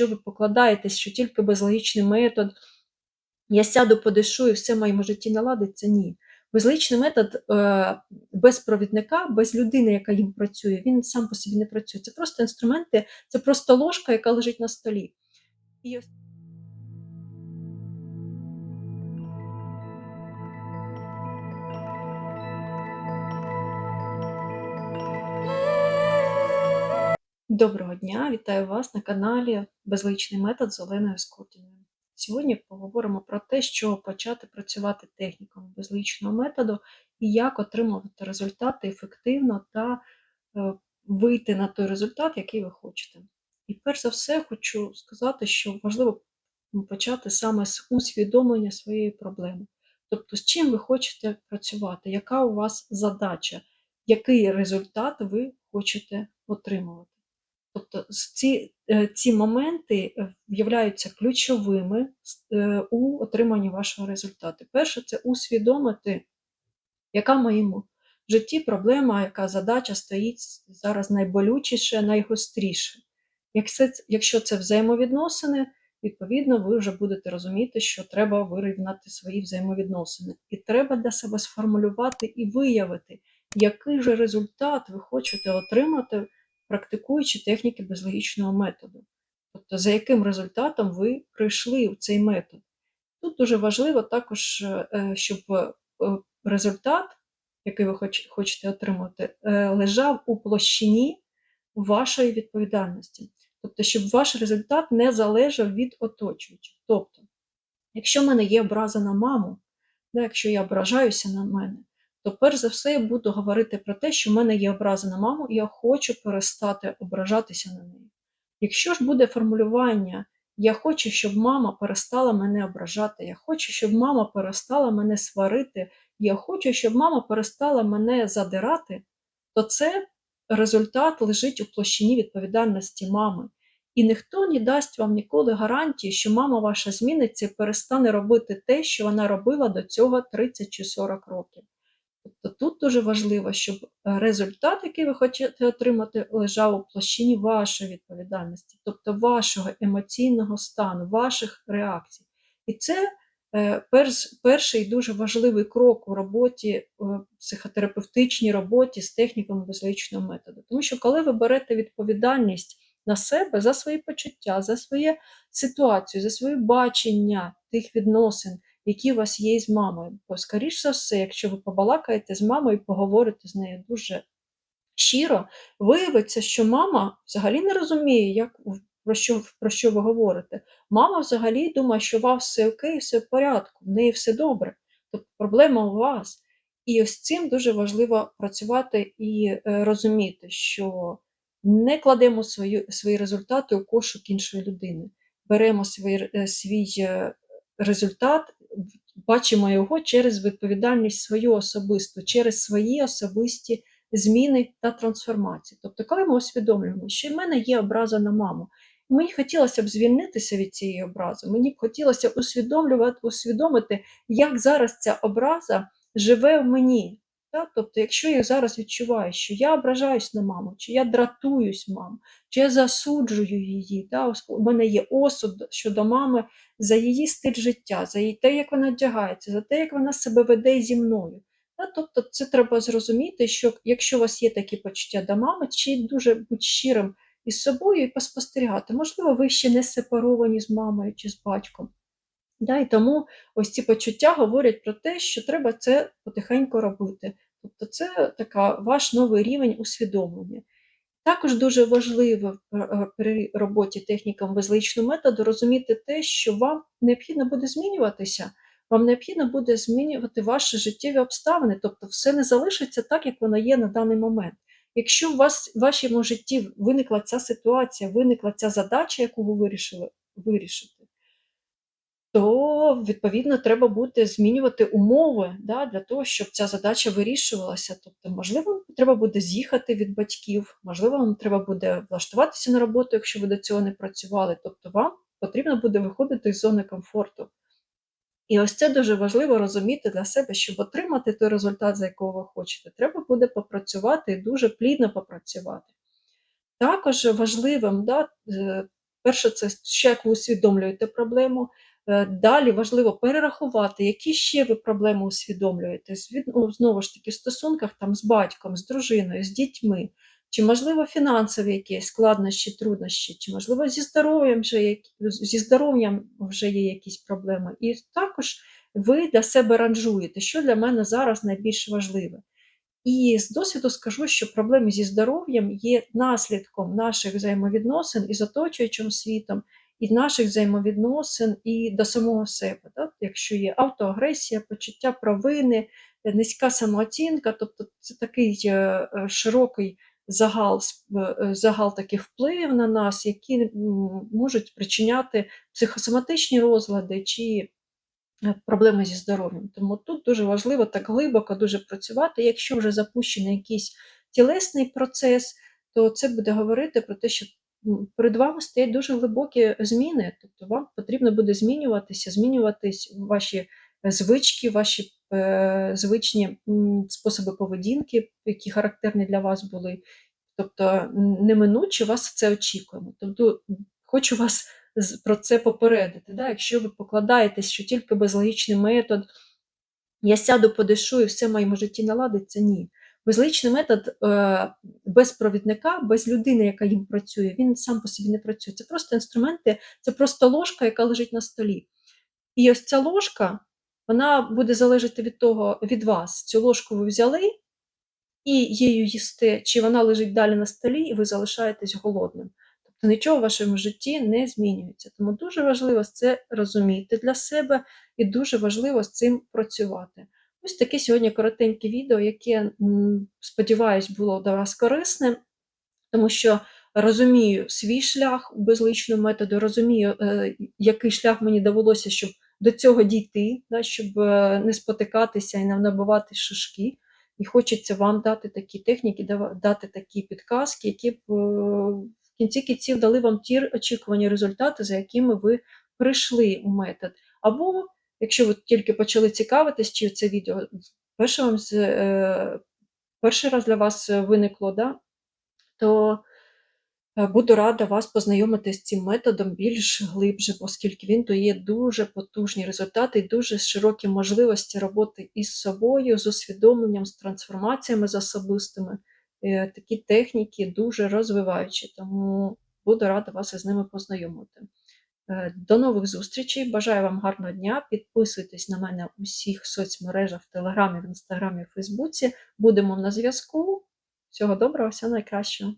якщо ви покладаєтесь, що тільки безлогічний метод, я сяду, подишу і все в моєму житті наладиться, ні. Безлогічний метод е, без провідника, без людини, яка їм працює, він сам по собі не працює. Це просто інструменти, це просто ложка, яка лежить на столі. І ось Доброго дня, вітаю вас на каналі Безличний метод з Оленою Скотіною. Сьогодні поговоримо про те, що почати працювати техніками безличного методу і як отримувати результати ефективно та е, вийти на той результат, який ви хочете. І перш за все, хочу сказати, що важливо почати саме з усвідомлення своєї проблеми. Тобто, з чим ви хочете працювати, яка у вас задача, який результат ви хочете отримувати. Тобто ці е, ці моменти е, являються ключовими е, у отриманні вашого результату. Перше, це усвідомити, яка в моєму житті проблема, яка задача стоїть зараз найболючіше, найгостріше. Якщо це взаємовідносини, відповідно, ви вже будете розуміти, що треба вирівняти свої взаємовідносини. І треба для себе сформулювати і виявити, який же результат ви хочете отримати практикуючи техніки безлогічного методу. Тобто, за яким результатом ви прийшли в цей метод. Тут дуже важливо також, е, щоб е, результат, який ви хочете отримати, е, лежав у площині вашої відповідальності. Тобто, щоб ваш результат не залежав від оточуючих. Тобто, якщо в мене є образа на маму, якщо я ображаюся на мене, то перш за все я буду говорити про те, що в мене є образа на маму, і я хочу перестати ображатися на неї. Якщо ж буде формулювання, я хочу, щоб мама перестала мене ображати, я хочу, щоб мама перестала мене сварити, я хочу, щоб мама перестала мене задирати, то це результат лежить у площині відповідальності мами. І ніхто не дасть вам ніколи гарантії, що мама ваша зміниться і перестане робити те, що вона робила до цього 30 чи 40 років. Тобто тут дуже важливо, щоб е, результат, який ви хочете отримати, лежав у площині вашої відповідальності, тобто вашого емоційного стану, ваших реакцій. І це е, перший дуже важливий крок у роботі, психотерапевтичній роботі з техніками безличного методу. Тому що, коли ви берете відповідальність на себе за свої почуття, за свою ситуацію, за своє бачення тих відносин які у вас є з мамою. Бо, скоріш за все, якщо ви побалакаєте з мамою і поговорите з нею дуже щиро, виявиться, що мама взагалі не розуміє, як, про що про що ви говорите. Мама взагалі думає, що у вас все окей, все в порядку, в неї все добре. Тобто проблема у вас. І ось цим дуже важливо працювати і е, розуміти, що не кладемо свої свої результати у кошик іншої людини. Беремо свій, е, свій е, результат бачимо його через відповідальність свою особисту, через свої особисті зміни та трансформації. Тобто, коли ми усвідомлюємо, що в мене є образа на маму, мені хотілося б звільнитися від цієї образи, мені б хотілося усвідомлювати, усвідомити, як зараз ця образа живе в мені. Так? Тобто, якщо я зараз відчуваю, що я ображаюсь на маму, чи я дратуюсь маму, чи я засуджую її, так? у мене є осуд щодо мами за її стиль життя, за те, як вона одягається, за те, як вона себе веде зі мною. Так? Тобто, це треба зрозуміти, що якщо у вас є такі почуття до мами, чи дуже бути щирим із собою і поспостерігати, можливо, ви ще не сепаровані з мамою чи з батьком. Да, І тому ось ці почуття говорять про те, що треба це потихеньку робити. Тобто це така ваш новий рівень усвідомлення. Також дуже важливо е, при роботі технікам безличного методу розуміти те, що вам необхідно буде змінюватися, вам необхідно буде змінювати ваші життєві обставини, тобто все не залишиться так, як воно є на даний момент. Якщо у вас в вашому житті виникла ця ситуація, виникла ця задача, яку ви вирішили вирішити, то відповідно треба буде змінювати умови да, для того, щоб ця задача вирішувалася. Тобто, можливо, треба буде з'їхати від батьків, можливо, вам треба буде влаштуватися на роботу, якщо ви до цього не працювали. Тобто, вам потрібно буде виходити з зони комфорту. І ось це дуже важливо розуміти для себе, щоб отримати той результат, за якого ви хочете. Треба буде попрацювати і дуже плідно попрацювати. Також важливим да, Перше, це ще як ви усвідомлюєте проблему. Е, Далі важливо перерахувати, які ще ви проблеми усвідомлюєте. Ну, Знову ж таки, в стосунках там, з батьком, з дружиною, з дітьми, чи, можливо, фінансові якісь складнощі, труднощі, чи, можливо, зі здоров'ям вже, зі здоров'ям вже є якісь проблеми. І також ви для себе ранжуєте, що для мене зараз найбільш важливе. І з досвіду скажу, що проблеми зі здоров'ям є наслідком наших взаємовідносин із оточуючим світом, і наших взаємовідносин і до самого себе. Так? Якщо є автоагресія, почуття провини, е, низька самооцінка, тобто це такий е, е, широкий загал, загал таких вплив на нас, які можуть спричиняти психосоматичні розлади чи проблеми зі здоров'ям. Тому тут дуже важливо так глибоко дуже працювати. Якщо вже запущений якийсь тілесний процес, то це буде говорити про те, що перед вами стоять дуже глибокі зміни. Тобто вам потрібно буде змінюватися, змінюватись ваші звички, ваші е, звичні способи поведінки, які характерні для вас були. Тобто неминуче вас це очікуємо. Тобто хочу вас про це попередити. Да? Якщо ви покладаєтесь, що тільки безлогічний метод, я сяду, подишу і все в моєму житті наладиться, ні. Безлогічний метод е, без провідника, без людини, яка їм працює, він сам по собі не працює. Це просто інструменти, це просто ложка, яка лежить на столі. І ось ця ложка, вона буде залежати від того, від вас. Цю ложку ви взяли і її їсте, чи вона лежить далі на столі, і ви залишаєтесь голодним. Тобто нічого в вашому житті не змінюється. Тому дуже важливо це розуміти для себе і дуже важливо з цим працювати. Ось таке сьогодні коротеньке відео, яке, сподіваюсь, було для вас корисним, тому що розумію свій шлях у безличному методу, розумію, е, який шлях мені довелося, щоб до цього дійти, щоб е, не спотикатися і не набивати шишки. І хочеться вам дати такі техніки, дати такі підказки, які б е, в кінці кінців дали вам ті очікувані результати, за якими ви прийшли у метод. Або, якщо ви тільки почали цікавитись, чи це відео перше вам е, перший раз для вас е, виникло, да, то е, буду рада вас познайомити з цим методом більш глибше, оскільки він дає дуже потужні результати і дуже широкі можливості роботи із собою, з усвідомленням, з трансформаціями з особистими. Такі техніки дуже розвиваючі, тому буду рада вас із ними познайомити. Е, До нових зустрічей. Бажаю вам гарного дня. Підписуйтесь на мене у всіх соцмережах в Телеграмі, в Інстаграмі, в Фейсбуці. Будемо на зв'язку. Всього доброго, всього найкращого.